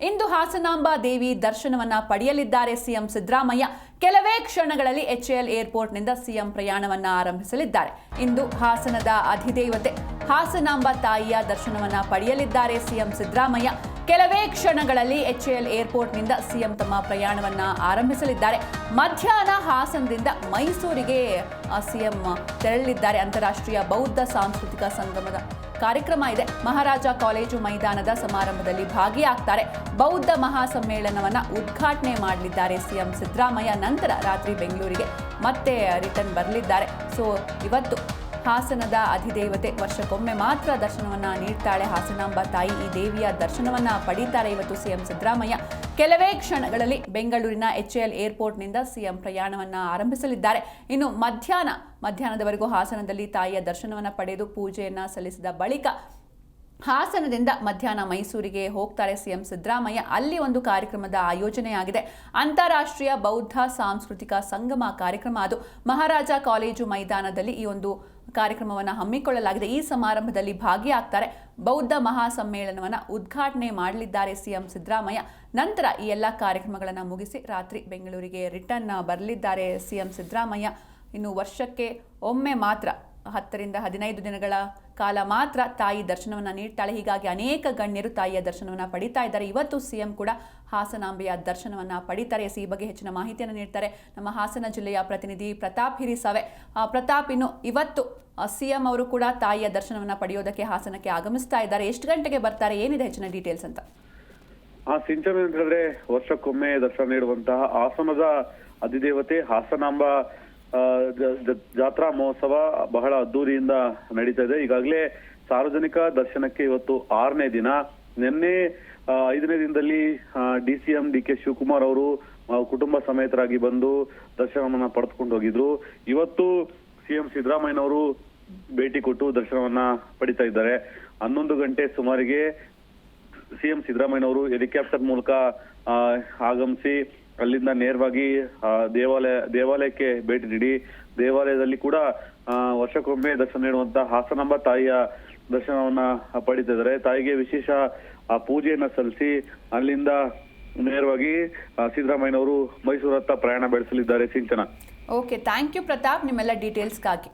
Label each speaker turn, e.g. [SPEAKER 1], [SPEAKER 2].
[SPEAKER 1] ಇಂದು ಹಾಸನಾಂಬ ದೇವಿ ದರ್ಶನವನ್ನ ಪಡೆಯಲಿದ್ದಾರೆ ಸಿಎಂ ಸಿದ್ದರಾಮಯ್ಯ. ಕೆಲವೇ ಕ್ಷಣಗಳಲ್ಲಿ ಎಚ್ಎಎಲ್ ಏರ್ಪೋರ್ಟ್ನಿಂದ ಸಿಎಂ ಪ್ರಯಾಣವನ್ನ ಆರಂಭಿಸಲಿದ್ದಾರೆ. ಇಂದು ಹಾಸನದ ಅಧಿದೇವತೆ ಹಾಸನಾಂಬ ತಾಯಿಯ ದರ್ಶನವನ್ನ ಪಡೆಯಲಿದ್ದಾರೆ ಸಿಎಂ ಸಿದ್ದರಾಮಯ್ಯ. ಕೆಲವೇ ಕ್ಷಣಗಳಲ್ಲಿ ಎಚ್ ಎಲ್ ಏರ್ಪೋರ್ಟ್ನಿಂದ ಸಿಎಂ ತಮ್ಮ ಪ್ರಯಾಣವನ್ನು ಆರಂಭಿಸಲಿದ್ದಾರೆ. ಮಧ್ಯಾಹ್ನ ಹಾಸನದಿಂದ ಮೈಸೂರಿಗೆ ಸಿಎಂ ತೆರಳಲಿದ್ದಾರೆ. ಅಂತಾರಾಷ್ಟ್ರೀಯ ಬೌದ್ಧ ಸಾಂಸ್ಕೃತಿಕ ಸಂಗಮದ ಕಾರ್ಯಕ್ರಮ ಇದೆ. ಮಹಾರಾಜ ಕಾಲೇಜು ಮೈದಾನದ ಸಮಾರಂಭದಲ್ಲಿ ಭಾಗಿಯಾಗ್ತಾರೆ. ಬೌದ್ಧ ಮಹಾಸಮ್ಮೇಳನವನ್ನ ಉದ್ಘಾಟನೆ ಮಾಡಲಿದ್ದಾರೆ ಸಿಎಂ ಸಿದ್ದರಾಮಯ್ಯ. ನಂತರ ರಾತ್ರಿ ಬೆಂಗಳೂರಿಗೆ ಮತ್ತೆ ರಿಟರ್ನ್ ಬರಲಿದ್ದಾರೆ. ಸೊ ಇವತ್ತು ಹಾಸನದ ಅಧಿದೇವತೆ ವರ್ಷಕ್ಕೊಮ್ಮೆ ಮಾತ್ರ ದರ್ಶನವನ್ನ ನೀಡ್ತಾಳೆ ಹಾಸನಾಂಬ ತಾಯಿ. ಈ ದೇವಿಯ ದರ್ಶನವನ್ನ ಪಡೀತಾರೆ ಇವತ್ತು ಸಿಎಂ ಸಿದ್ದರಾಮಯ್ಯ. ಕೆಲವೇ ಕ್ಷಣಗಳಲ್ಲಿ ಬೆಂಗಳೂರಿನ ಎಚ್ಎಎಲ್ ಏರ್ಪೋರ್ಟ್ನಿಂದ ಸಿಎಂ ಪ್ರಯಾಣವನ್ನ ಆರಂಭಿಸಲಿದ್ದಾರೆ. ಇನ್ನು ಮಧ್ಯಾಹ್ನ, ಮಧ್ಯಾಹ್ನದವರೆಗೂ ಹಾಸನದಲ್ಲಿ ತಾಯಿಯ ದರ್ಶನವನ್ನ ಪಡೆದು ಪೂಜೆಯನ್ನ ಸಲ್ಲಿಸಿದ ಬಳಿಕ ಹಾಸನದಿಂದ ಮಧ್ಯಾಹ್ನ ಮೈಸೂರಿಗೆ ಹೋಗ್ತಾರೆ ಸಿಎಂ ಸಿದ್ದರಾಮಯ್ಯ. ಅಲ್ಲಿ ಒಂದು ಕಾರ್ಯಕ್ರಮದ ಆಯೋಜನೆಯಾಗಿದೆ. ಅಂತಾರಾಷ್ಟ್ರೀಯ ಬೌದ್ಧ ಸಾಂಸ್ಕೃತಿಕ ಸಂಗಮ ಕಾರ್ಯಕ್ರಮ ಅದು. ಮಹಾರಾಜ ಕಾಲೇಜು ಮೈದಾನದಲ್ಲಿ ಈ ಒಂದು ಕಾರ್ಯಕ್ರಮವನ್ನು ಹಮ್ಮಿಕೊಳ್ಳಲಾಗಿದೆ. ಈ ಸಮಾರಂಭದಲ್ಲಿ ಭಾಗಿಯಾಗ್ತಾರೆ ಬೌದ್ಧ ಮಹಾಸಮ್ಮೇಳನವನ್ನು ಉದ್ಘಾಟನೆ ಮಾಡಲಿದ್ದಾರೆ ಸಿಎಂ ಸಿದ್ದರಾಮಯ್ಯ. ನಂತರ ಈ ಎಲ್ಲ ಕಾರ್ಯಕ್ರಮಗಳನ್ನು ಮುಗಿಸಿ ರಾತ್ರಿ ಬೆಂಗಳೂರಿಗೆ ರಿಟರ್ನ್ ಬರಲಿದ್ದಾರೆ ಸಿಎಂ ಸಿದ್ದರಾಮಯ್ಯ. ಇನ್ನು ವರ್ಷಕ್ಕೆ ಒಮ್ಮೆ ಮಾತ್ರ ಹತ್ತರಿಂದ ಹದಿನೈದು ದಿನಗಳ ಕಾಲ ಮಾತ್ರ ತಾಯಿ ದರ್ಶನವನ್ನು ನೀಡ್ತಾಳೆ. ಹೀಗಾಗಿ ಅನೇಕ ಗಣ್ಯರು ತಾಯಿಯ ದರ್ಶನವನ್ನು ಪಡಿತಾ ಇದ್ದಾರೆ. ಇವತ್ತು ಸಿಎಂ ಕೂಡ ಹಾಸನಾಂಬೆಯ ದರ್ಶನವನ್ನು ಪಡಿತಾರೆ. ಈ ಬಗ್ಗೆ ಹೆಚ್ಚಿನ ಮಾಹಿತಿಯನ್ನು ನೀಡ್ತಾರೆ. ನಮ್ಮ ಹಾಸನ ಜಿಲ್ಲೆಯ ಪ್ರತಿನಿಧಿ ಪ್ರತಾಪ್ ಹಿರಿಸಾವೆ. ಪ್ರತಾಪ್, ಇನ್ನು ಇವತ್ತು ಸಿಎಂ ಅವರು ಕೂಡ ತಾಯಿಯ ದರ್ಶನವನ್ನು ಪಡೆಯೋದಕ್ಕೆ ಹಾಸನಕ್ಕೆ ಆಗಮಿಸ್ತಾ ಇದ್ದಾರೆ. ಎಷ್ಟು ಗಂಟೆಗೆ ಬರ್ತಾರೆ? ಏನಿದೆ ಹೆಚ್ಚಿನ ಡೀಟೇಲ್ಸ್ ಅಂತ?
[SPEAKER 2] ಆ, ಸಿಂಚನ ಹೇಳಿದ್ರೆ ವರ್ಷಕ್ಕೊಮ್ಮೆ ದರ್ಶನ ನೀಡುವಂತಹ ಹಾಸನದ ಅಧಿದೇವತೆ ಹಾಸನಾಂಬ ಜಾತ್ರಾ ಮಹೋತ್ಸವ ಬಹಳ ಅದ್ದೂರಿಯಿಂದ ನಡೀತಾ ಇದೆ. ಈಗಾಗಲೇ ಸಾರ್ವಜನಿಕ ದರ್ಶನಕ್ಕೆ ಇವತ್ತು ಆರನೇ ದಿನ. ನಿನ್ನೆ ಐದನೇ ದಿನದಲ್ಲಿ D C M, D K Shivakumar ಅವರು ಕುಟುಂಬ ಸಮೇತರಾಗಿ ಬಂದು ದರ್ಶನವನ್ನ ಪಡೆದುಕೊಂಡು ಹೋಗಿದ್ರು. ಇವತ್ತು ಸಿಎಂ ಸಿದ್ದರಾಮಯ್ಯನವರು ಭೇಟಿ ಕೊಟ್ಟು ದರ್ಶನವನ್ನ ಪಡಿತಾ ಇದ್ದಾರೆ. ಹನ್ನೊಂದು ಗಂಟೆ ಸುಮಾರಿಗೆ ಸಿಎಂ ಸಿದ್ದರಾಮಯ್ಯನವರು ಹೆಲಿಕಾಪ್ಟರ್ ಮೂಲಕ ಆಗಮಿಸಿ ಅಲ್ಲಿಂದ ನೇರವಾಗಿ ದೇವಾಲಯ ದೇವಾಲಯಕ್ಕೆ ಭೇಟಿ ನೀಡಿ ದೇವಾಲಯದಲ್ಲಿ ಕೂಡ ವರ್ಷಕ್ಕೊಮ್ಮೆ ದರ್ಶನ ನೀಡುವಂತ ಹಾಸನಾಂಬ ತಾಯಿಯ ದರ್ಶನವನ್ನ ಪಡಿತಿದ್ದಾರೆ. ತಾಯಿಗೆ ವಿಶೇಷ ಆ, ಪೂಜೆಯನ್ನ ಸಲ್ಲಿಸಿ ಅಲ್ಲಿಂದ ನೇರವಾಗಿ ಸಿದ್ದರಾಮಯ್ಯನವರು ಮೈಸೂರತ್ತ ಪ್ರಯಾಣ ಬೆಳೆಸಲಿದ್ದಾರೆ Sinchana.
[SPEAKER 1] Okay thank you Pratap. ನಿಮ್ಮೆಲ್ಲ ಡೀಟೇಲ್ಸ್ಗಾಗಿ